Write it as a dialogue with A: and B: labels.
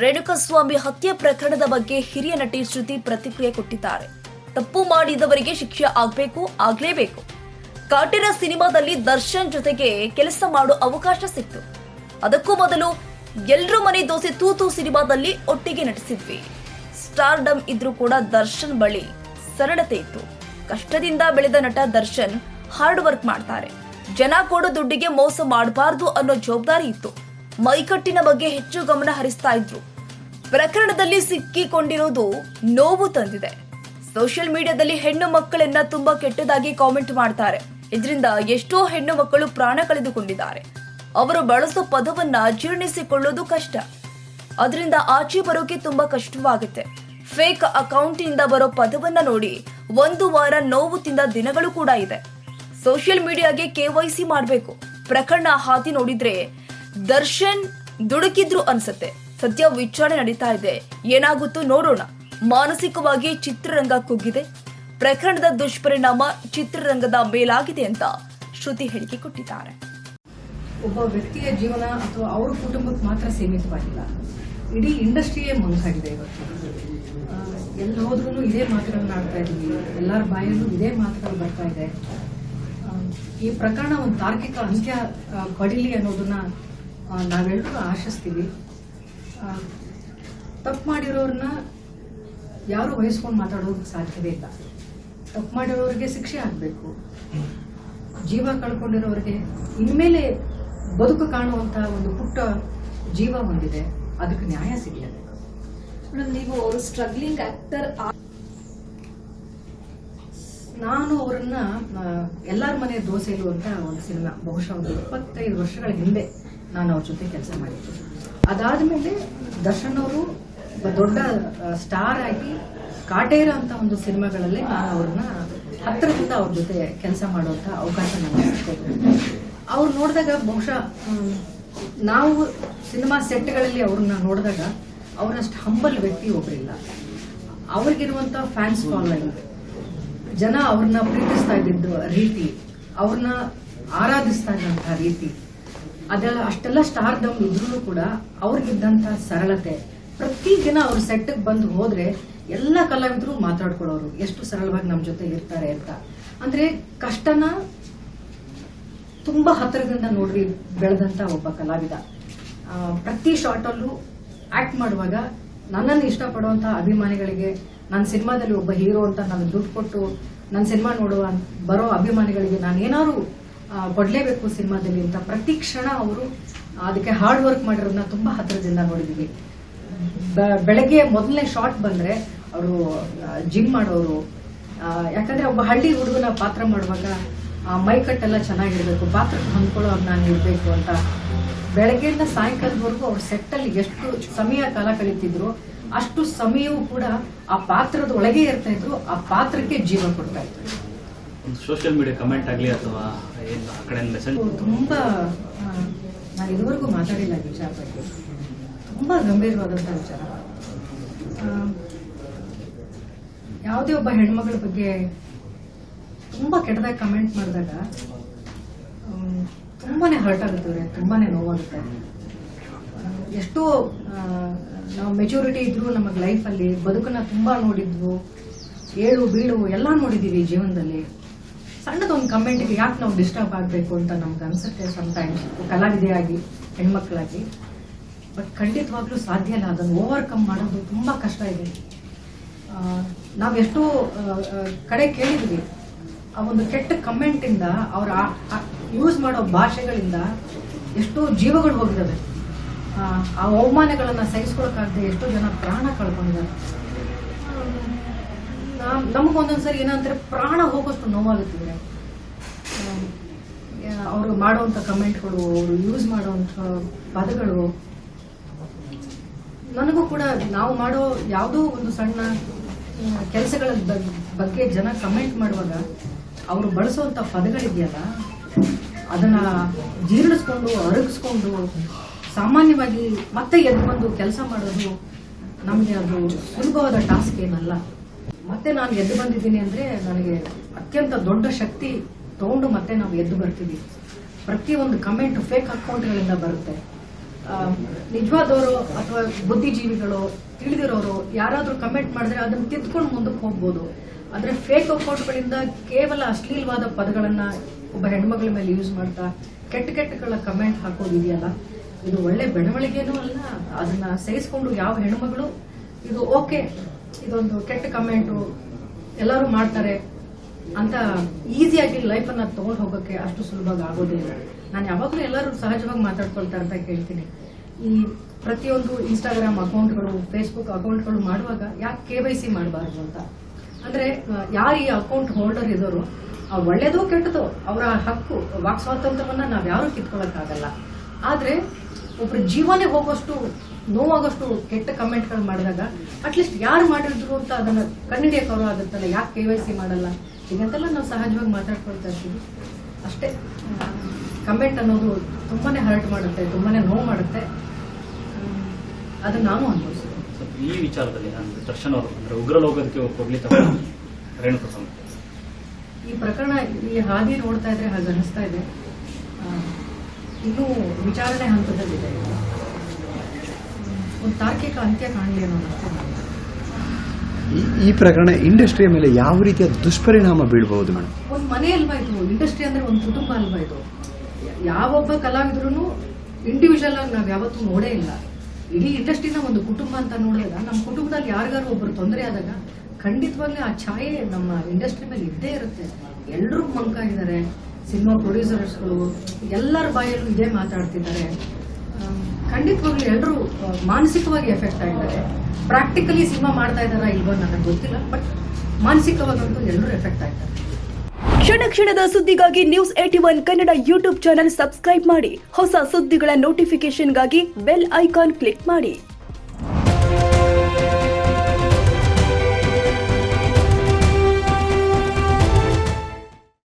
A: ರೇಣುಕಸ್ವಾಮಿ ಹತ್ಯೆ ಪ್ರಕರಣದ ಬಗ್ಗೆ ಹಿರಿಯ ನಟಿ ಶ್ರುತಿ ಪ್ರತಿಕ್ರಿಯೆ ಕೊಟ್ಟಿದ್ದಾರೆ. ತಪ್ಪು ಮಾಡಿದವರಿಗೆ ಶಿಕ್ಷೆ ಆಗಬೇಕು, ಆಗಲೇಬೇಕು. ಕಾಟೇರ ಸಿನಿಮಾದಲ್ಲಿ ದರ್ಶನ್ ಜೊತೆಗೆ ಕೆಲಸ ಮಾಡೋ ಅವಕಾಶ ಸಿಕ್ತು. ಅದಕ್ಕೂ ಮೊದಲು ಎಲ್ರೂ ಮನೆ ದೋಸೆ ತೂತು ಸಿನಿಮಾದಲ್ಲಿ ಒಟ್ಟಿಗೆ ನಟಿಸಿದ್ವಿ. ಸ್ಟಾರ್ಡಮ್ ಇದ್ರೂ ಕೂಡ ದರ್ಶನ್ ಬಳಿ ಸರಳತೆ ಇತ್ತು. ಕಷ್ಟದಿಂದ ಬೆಳೆದ ನಟ ದರ್ಶನ್ ಹಾರ್ಡ್ ವರ್ಕ್ ಮಾಡ್ತಾರೆ. ಜನ ಕೊಡೋ ದುಡ್ಡಿಗೆ ಮೋಸ ಮಾಡಬಾರ್ದು ಅನ್ನೋ ಜವಾಬ್ದಾರಿ ಇತ್ತು. ಮೈಕಟ್ಟಿನ ಬಗ್ಗೆ ಹೆಚ್ಚು ಗಮನ ಹರಿಸ್ತಾ ಇದ್ರು. ಪ್ರಕರಣದಲ್ಲಿ ಸಿಕ್ಕಿಕೊಂಡಿರೋದು ನೋವು ತಂದಿದೆ. ಸೋಷಿಯಲ್ ಮೀಡಿಯಾದಲ್ಲಿ ಹೆಣ್ಣು ಮಕ್ಕಳನ್ನ ತುಂಬಾ ಕೆಟ್ಟದಾಗಿ ಕಾಮೆಂಟ್ ಮಾಡ್ತಾರೆ. ಇದರಿಂದ ಎಷ್ಟೋ ಹೆಣ್ಣು ಮಕ್ಕಳು ಪ್ರಾಣ ಕಳೆದುಕೊಂಡಿದ್ದಾರೆ. ಅವರು ಬಳಸೋ ಪದವನ್ನ ಜೀರ್ಣಿಸಿಕೊಳ್ಳೋದು ಕಷ್ಟ. ಅದರಿಂದ ಆಚೆ ಬರೋಕೆ ತುಂಬಾ ಕಷ್ಟವಾಗುತ್ತೆ. ಫೇಕ್ ಅಕೌಂಟಿಂದ ಬರೋ ಪದವನ್ನ ನೋಡಿ ಒಂದು ವಾರ ನೋವು ತಿಂದ ದಿನಗಳು ಕೂಡ ಇದೆ. ಸೋಷಿಯಲ್ ಮೀಡಿಯಾಗೆ ಕೆವೈಸಿ ಮಾಡಬೇಕು. ಪ್ರಕರಣ ಹಾದಿ ನೋಡಿದ್ರೆ ದರ್ಶನ್ ದುಡುಕಿದ್ರು ಅನ್ಸತ್ತೆ. ಸದ್ಯ ವಿಚಾರಣೆ ನಡೀತಾ ಇದೆ. ಏನಾಗುತ್ತೋ ನೋಡೋಣ. ಮಾನಸಿಕವಾಗಿ ಚಿತ್ರರಂಗ ಕುಗ್ಗಿದೆ. ಪ್ರಕರಣದ ದುಷ್ಪರಿಣಾಮ ಚಿತ್ರರಂಗದ ಮೇಲಾಗಿದೆ ಅಂತ ಶ್ರುತಿ ಹೇಳಿಕೆ ಕೊಟ್ಟಿದ್ದಾರೆ.
B: ಒಬ್ಬ ವ್ಯಕ್ತಿಯ ಜೀವನ ಅಥವಾ ಅವರ ಕುಟುಂಬಕ್ಕೆ ಮಾತ್ರ ಸೀಮಿತವಾಗಿಲ್ಲ. ಇಡೀ ಇಂಡಸ್ಟ್ರಿಯೇ ಮುಂದಾಗಿದೆ ಇವತ್ತು. ಎಲ್ಲಿ ಹೋದ್ರೂ ಇದೇ ಮಾತುಗಳನ್ನ ಆಡ್ತಾ ಇದೀವಿ ಎಲ್ಲರ ಬಾಯಲ್ಲೂ ಇದೇ ಮಾತುಗಳು ಬರ್ತಾ ಇದೆ. ಈ ಪ್ರಕರಣ ಒಂದು ತಾರ್ಕಿಕ ಅಂತ್ಯ ಪಡೀಲಿ ಅನ್ನೋದನ್ನ ನಾವೆಲ್ಲರೂ ಆಶಿಸ್ತೀವಿ. ತಪ್ಪು ಮಾಡಿರೋರನ್ನ ಯಾರು ವಹಿಸ್ಕೊಂಡು ಮಾತಾಡೋದಕ್ಕೆ ಸಾಧ್ಯವೇ ಇಲ್ಲ. ತಪ್ಪು ಮಾಡಿರೋರಿಗೆ ಶಿಕ್ಷೆ ಆಗಬೇಕು. ಜೀವ ಕಳ್ಕೊಂಡಿರೋರಿಗೆ ಇನ್ಮೇಲೆ ಬದುಕು ಕಾಣುವಂತಹ ಒಂದು ಪುಟ್ಟ ಜೀವ ಹೊಂದಿದೆ. ಅದಕ್ಕೆ ನ್ಯಾಯ ಸಿಗಲೇಬೇಕು.
C: ಮೇಡಮ್ ನೀವು ಅವರು ಸ್ಟ್ರಗ್ಲಿಂಗ್ ಆಕ್ಟರ್
B: ನಾನು ಅವರನ್ನ ಎಲ್ಲರ ಮನೆ ದೋಸೆಲು ಅಂತ ಒಂದು ಸಿನಿಮಾ ಬಹುಶಃ ಒಂದು ಇಪ್ಪತ್ತೈದು ವರ್ಷಗಳ ಹಿಂದೆ. ನಾನು ಅವ್ರ ಜೊತೆ ಕೆಲಸ ಮಾಡಿದ್ದೆ. ಅದಾದ್ಮೇಲೆ ದರ್ಶನ್ ಅವರು ದೊಡ್ಡ ಸ್ಟಾರ್ ಆಗಿ ಕಾಟೇರ ಅಂತ ಒಂದು ಸಿನಿಮಾಗಳಲ್ಲಿ ನಾನು ಅವ್ರನ್ನ ಹತ್ತಿರದಿಂದ ಅವ್ರ ಜೊತೆ ಕೆಲಸ ಮಾಡುವಂತ ಅವಕಾಶ ನನಗೆ ಅವ್ರು ನೋಡಿದಾಗ ಬಹುಶಃ ನಾವು ಸಿನಿಮಾ ಸೆಟ್ಗಳಲ್ಲಿ ಅವ್ರನ್ನ ನೋಡಿದಾಗ ಅವರಷ್ಟು ಹಂಬಲ್ ವ್ಯಕ್ತಿ ಒಬ್ಬರಿಲ್ಲ ಅವ್ರಿಗಿರುವಂತ ಫ್ಯಾನ್ಸ್ ಫಾಲೋಯಿಂಗ್ ಜನ ಅವ್ರನ್ನ ಪ್ರೀತಿಸ್ತಾ ಇದ್ದಿದ್ದು ರೀತಿ, ಅವ್ರನ್ನ ಆರಾಧಿಸ್ತಾ ಇದ್ದಂತಹ ರೀತಿ ಅದೆಲ್ಲ ಅಷ್ಟೆಲ್ಲ ಸ್ಟಾರ್ ದಮ್ ಇದ್ರೂ ಕೂಡ ಅವ್ರಿಗಿದ್ದಂಥ ಸರಳತೆ. ಪ್ರತಿ ದಿನ ಅವ್ರ ಸೆಟ್ಗೆ ಬಂದು ಹೋದ್ರೆ ಎಲ್ಲ ಕಲಾವಿದ್ರು ಮಾತಾಡ್ಕೊಳ್ಳೋರು ಎಷ್ಟು ಸರಳವಾಗಿ ನಮ್ಮ ಜೊತೆ ಇರ್ತಾರೆ ಅಂತ. ಅಂದ್ರೆ ಕಷ್ಟನ ತುಂಬಾ ಹತ್ತಿರದಿಂದ ನೋಡ್ರಿ ಬೆಳೆದಂತ ಒಬ್ಬ ಕಲಾವಿದ. ಪ್ರತಿ ಶಾರ್ಟಲ್ಲೂ ಆಕ್ಟ್ ಮಾಡುವಾಗ ನನ್ನನ್ನು ಇಷ್ಟಪಡುವಂತ ಅಭಿಮಾನಿಗಳಿಗೆ ನನ್ನ ಸಿನಿಮಾದಲ್ಲಿ ಒಬ್ಬ ಹೀರೋ ಅಂತ ನಾನು ದುಡ್ಡು ಕೊಟ್ಟು ನನ್ನ ಸಿನಿಮಾ ನೋಡುವ, ಬರೋ ಅಭಿಮಾನಿಗಳಿಗೆ ನಾನು ಏನಾದ್ರು ಕೊಡ್ಲೇಬೇಕು ಸಿನಿಮಾದಲ್ಲಿ ಅಂತ ಪ್ರತಿ ಕ್ಷಣ ಅವರು ಅದಕ್ಕೆ ಹಾರ್ಡ್ ವರ್ಕ್ ಮಾಡಿರೋದನ್ನ ತುಂಬಾ ಹತ್ತಿರದಿಂದ ನೋಡಿದೀವಿ. ಬೆಳಗ್ಗೆ ಮೊದಲನೇ ಶಾರ್ಟ್ ಬಂದ್ರೆ ಅವರು ಜಿಮ್ ಮಾಡೋರು. ಯಾಕಂದ್ರೆ ಒಬ್ಬ ಹಳ್ಳಿ ಹುಡುಗನ ಪಾತ್ರ ಮಾಡುವಾಗ ಆ, ಚೆನ್ನಾಗಿ ಚೆನ್ನಾಗಿರ್ಬೇಕು ಪಾತ್ರಕ್ಕೆ ಹೊಂದ್ಕೊಳ್ಳೋ ನಾನು ಇರಬೇಕು ಅಂತ. ಬೆಳಗ್ಗೆಯಿಂದ ಸಾಯಂಕಾಲದವರೆಗೂ ಅವ್ರ ಸೆಟ್ಟಲ್ಲಿ ಎಷ್ಟು ಸಮಯ ಕಾಲ ಕಳೀತಿದ್ರು ಅಷ್ಟು ಸಮಯವೂ ಕೂಡ ಆ ಪಾತ್ರದ ಒಳಗೆ ಇರ್ತಾ ಇದ್ರು ಆ ಪಾತ್ರಕ್ಕೆ ಜೀವ ಕೊಡ್ತಾ ಇದ್ರು
D: ಒಂದು ಸೋಷಿಯಲ್ ಮೀಡಿಯಾ ಕಮೆಂಟ್ ಆಗಲಿ ಅಥವಾ ಏನು ಆ ಕಡೆ ಮೆಸೇಜ್?
B: ತುಂಬ ನಾನು ಇದುವರೆಗೂ ಮಾತಾಡಿಲ್ಲ ವಿಚಾರ ಬಗ್ಗೆ. ತುಂಬ ಗಂಭೀರವಾದಂಥ ವಿಚಾರ. ಯಾವುದೇ ಒಬ್ಬ ಹೆಣ್ಮಗಳ ಬಗ್ಗೆ ತುಂಬ ಕೆಟ್ಟದಾಗಿ ಕಮೆಂಟ್ ಮಾಡಿದಾಗ ತುಂಬಾನೇ ಹರ್ಟ್ ಆಗುತ್ತೆ ಅವ್ರೆ ತುಂಬಾನೇ ನೋವಾಗುತ್ತೆ. ಎಷ್ಟೋ ನಾವು ಮೆಚೂರಿಟಿ ಇದ್ರು ನಮಗೆ ಲೈಫಲ್ಲಿ ಬದುಕನ್ನ ತುಂಬಾ ನೋಡಿದ್ವು, ಏಳು ಬೀಳು ಎಲ್ಲ ನೋಡಿದ್ದೀವಿ ಜೀವನದಲ್ಲಿ. ಸಣ್ಣದೊಂದು ಕಮೆಂಟ್ಗೆ ಯಾಕೆ ನಾವು ಡಿಸ್ಟರ್ಬ್ ಆಗಬೇಕು ಅಂತ ನಮ್ಗೆ ಅನ್ಸುತ್ತೆ ಸಮಟೈಮ್ಸ್ ಕಲಾವಿದೆಯಾಗಿ ಹೆಣ್ಮಕ್ಳಾಗಿ. ಬಟ್ ಖಂಡಿತವಾಗ್ಲೂ ಸಾಧ್ಯ ಇಲ್ಲ ಅದನ್ನು ಓವರ್ಕಮ್ ಮಾಡೋದು ತುಂಬ ಕಷ್ಟ ಇದೆ. ನಾವು ಎಷ್ಟೋ ಕಡೆ ಕೇಳಿದ್ವಿ. ಆ ಒಂದು ಕೆಟ್ಟ ಕಮೆಂಟಿಂದ ಅವ್ರ ಯೂಸ್ ಮಾಡೋ ಭಾಷೆಗಳಿಂದ ಎಷ್ಟೋ ಜೀವಗಳು ಹೋಗಿದ್ದಾವೆ ಆ, ಅವಮಾನಗಳನ್ನು ಅವಮಾನಗಳನ್ನ ಸಹಿಸ್ಕೊಳಕ್ಕಾಗದೆ ಎಷ್ಟೋ ಜನ ಪ್ರಾಣ ಕಳ್ಕೊಂಡಿದ್ದಾರೆ ನಮಗೊಂದೊಂದ್ಸರಿ ಏನಂದ್ರೆ ಪ್ರಾಣ ಹೋಗೋಷ್ಟು ನೋವಾಗುತ್ತಿದೆ ಅವರು ಮಾಡುವಂತ ಕಮೆಂಟ್ಗಳು, ಅವರು ಯೂಸ್ ಮಾಡುವಂತ ಪದಗಳು, ನನಗೂ ಕೂಡ ನಾವು ಮಾಡೋ ಯಾವುದೋ ಒಂದು ಸಣ್ಣ ಕೆಲಸಗಳ ಬಗ್ಗೆ ಜನ ಕಮೆಂಟ್ ಮಾಡುವಾಗ ಅವರು ಬಳಸುವಂತ ಪದಗಳಿದೆಯಲ್ಲ, ಅದನ್ನ ಜೀರ್ಣಿಸ್ಕೊಂಡು, ಅರಗಿಸ್ಕೊಂಡು, ಸಾಮಾನ್ಯವಾಗಿ ಮತ್ತೆ ಎದ್ದು ಬಂದು ಕೆಲಸ ಮಾಡೋದು ನಮಗೆ ಅದು ಸುಲಭವಾದ ಟಾಸ್ಕ್ ಏನಲ್ಲ. ಮತ್ತೆ ನಾನು ಎದ್ದು ಬಂದಿದ್ದೀನಿ ಅಂದ್ರೆ ನನಗೆ ಅತ್ಯಂತ ದೊಡ್ಡ ಶಕ್ತಿ ತಗೊಂಡು ಮತ್ತೆ ನಾವು ಎದ್ದು ಬರ್ತೀವಿ. ಪ್ರತಿಯೊಂದು ಕಮೆಂಟ್ ಫೇಕ್ ಅಕೌಂಟ್ಗಳಿಂದ ಬರುತ್ತೆ. ನಿಜವಾದವರು ಅಥವಾ ಬುದ್ಧಿಜೀವಿಗಳು, ತಿಳಿದಿರೋರು ಯಾರಾದ್ರೂ ಕಮೆಂಟ್ ಮಾಡಿದ್ರೆ ಅದನ್ನ ತಿದ್ಕೊಂಡು ಮುಂದಕ್ಕೆ ಹೋಗ್ಬೋದು. ಆದ್ರೆ ಫೇಕ್ ಅಕೌಂಟ್ಗಳಿಂದ ಕೇವಲ ಅಶ್ಲೀಲವಾದ ಪದಗಳನ್ನ ಒಬ್ಬ ಹೆಣ್ಮಗಳ ಮೇಲೆ ಯೂಸ್ ಮಾಡ್ತಾ ಕೆಟ್ಟ ಕೆಟ್ಟಗಳ ಕಮೆಂಟ್ ಹಾಕೋದಿದೆಯಲ್ಲ? ಇದು ಒಳ್ಳೆ ಬೆಳವಣಿಗೆನೂ ಅಲ್ಲ. ಅದನ್ನ ಸಹಿಸಿಕೊಂಡು ಯಾವ ಹೆಣ್ಮಗಳು, ಇದು ಓಕೆ ಇದೊಂದು ಕೆಟ್ಟ ಕಮೆಂಟು ಎಲ್ಲರೂ ಮಾಡ್ತಾರೆ ಅಂತ ಈಸಿಯಾಗಿ ಲೈಫನ್ನು ತಗೊಂಡು ಹೋಗೋಕೆ ಅಷ್ಟು ಸುಲಭವಾಗಿ ಆಗೋದಿಲ್ಲ. ನಾನು ಯಾವಾಗಲೂ ಎಲ್ಲರೂ ಸಹಜವಾಗಿ ಮಾತಾಡ್ಕೊಳ್ತಾ ಅಂತ ಕೇಳ್ತೀನಿ. ಈ ಪ್ರತಿಯೊಂದು ಇನ್ಸ್ಟಾಗ್ರಾಮ್ ಅಕೌಂಟ್ಗಳು ಫೇಸ್ಬುಕ್ ಅಕೌಂಟ್ಗಳು ಮಾಡುವಾಗ ಯಾಕೆ ಕೆ ವೈ ಸಿ ಮಾಡಬಾರ್ದು ಅಂತ? ಅಂದ್ರೆ ಯಾರು ಈ ಅಕೌಂಟ್ ಹೋಲ್ಡರ್ ಇದ್ದವರು ಆ ಒಳ್ಳೇದೋ ಕೆಟ್ಟದೋ ಅವರ ಹಕ್ಕು, ವಾಕ್ ಸ್ವಾತಂತ್ರ್ಯವನ್ನ ನಾವ್ ಯಾರು ಆಗಲ್ಲ ಆದ್ರೆ, ಒಬ್ರ ಜೀವನೇ ಹೋಗೋಷ್ಟು ನೋವಾಗೋಷ್ಟು ಕೆಟ್ಟ ಕಮೆಂಟ್ಗಳು ಮಾಡಿದಾಗ ಅಟ್ಲೀಸ್ಟ್ ಯಾರು ಮಾಡಿದ್ರು ಅಂತ ಅದನ್ನ ಕಣ್ಣಿಡಿಯಕ್ಕವರು ಆಗುತ್ತಲ್ಲ ಯಾಕೆ ಕೆ ವೈ ಸಿ ಮಾಡಲ್ಲ? ಹೀಗಂತೆಲ್ಲ ನಾವು ಸಹಜವಾಗಿ ಮಾತಾಡ್ಕೊಳ್ತಾ ಇರ್ತೀವಿ. ಅಷ್ಟೇ. ಕಮೆಂಟ್ ಅನ್ನೋದು ತುಂಬಾನೇ ಹರ್ಟ್ ಮಾಡುತ್ತೆ ತುಂಬಾನೇ ನೋವು ಮಾಡುತ್ತೆ. ಅದು ಅದನ್ನ ನಾನು ಅನುಭವಿಸಿದೆ
D: ಈ ವಿಚಾರದಲ್ಲಿ ನಾನು ದರ್ಶನ್ ಅವರು ಅಂದ್ರೆ ಉಗ್ರಲೋಕಕ್ಕೆ ರೇಣುಕಾ ಸ್ವಾಮಿ
B: ಈ ಪ್ರಕರಣ ಈ ಹಾದಿ ನೋಡ್ತಾ ಇದ್ರೆ ಹಾಗೆ ಅನಿಸ್ತಾ ಇದೆ ಇನ್ನೂ ವಿಚಾರಣೆ ಹಂತದಲ್ಲಿದೆ. ಒಂದು ತಾರ್ಕಿಕ ಅಂತ್ಯ ಕಾಣಲಿ ಅನ್ನೋ
E: ಈ- ಪ್ರಕರಣ ಇಂಡಸ್ಟ್ರಿಯ ಮೇಲೆ ಯಾವ ರೀತಿಯ ದುಷ್ಪರಿಣಾಮ ಬೀಳಬಹುದು ಮೇಡಮ್?
B: ಒಂದು ಮನೆ ಅಲ್ವಾ ಇದು? ಇಂಡಸ್ಟ್ರಿ ಅಂದ್ರೆ ಒಂದು ಕುಟುಂಬ ಅಲ್ವಾ ಇದು? ಯಾವೊಬ್ಬ ಕಲಾವಿದ್ರು ಇಂಡಿವಿಜುವಲ್ ಆಗಿ ನಾವ್ ಯಾವತ್ತೂ ನೋಡೇ ಇಲ್ಲ. ಇಡೀ ಇಂಡಸ್ಟ್ರಿನ ಒಂದು ಕುಟುಂಬ ಅಂತ ನೋಡಿದಾಗ ನಮ್ಮ ಕುಟುಂಬದಲ್ಲಿ ಯಾರಿಗಾರು ಒಬ್ಬರು ತೊಂದರೆ ಆದಾಗ ಖಂಡಿತವಾಗ್ಲೂ ಆ ಛಾಯೆ ನಮ್ಮ ಇಂಡಸ್ಟ್ರಿ ಮೇಲೆ ಇದ್ದೇ ಇರುತ್ತೆ. ಎಲ್ಲರೂ ಮಂಕ ಇದ್ದಾರೆ ಸಿನಿಮಾ ಪ್ರೊಡ್ಯೂಸರ್ಸ್ಗಳು ಎಲ್ಲರ ಬಾಯಲ್ಲೂ ಇದೇ ಮಾತಾಡ್ತಿದ್ದಾರೆ. ಖಂಡಿತವಾಗ್ಲೂ ಎಲ್ಲರೂ ಮಾನಸಿಕವಾಗಿ ಎಫೆಕ್ಟ್ ಆಗಿದ್ದಾರೆ ಪ್ರಾಕ್ಟಿಕಲಿ ಸಿನಿಮಾ ಮಾಡ್ತಾ ಇದ್ದಾರಾ ಇಲ್ವೋ ನನಗೆ ಗೊತ್ತಿಲ್ಲ ಬಟ್ ಮಾನಸಿಕವಾಗಂತೂ ಎಲ್ಲರೂ ಎಫೆಕ್ಟ್ ಆಗ್ತಾರೆ
A: ಕ್ಷಣ ಕ್ಷಣದ ಸುದ್ದಿಗಾಗಿ news at one Kannada YouTube channel subscribe ಮಾಡಿ. ಹೊಸ ಸುದ್ದಿಗಳ ನೋಟಿಫಿಕೇಶನ್ಗಾಗಿ ಬೆಲ್ ಐಕಾನ್ ಕ್ಲಿಕ್ ಮಾಡಿ.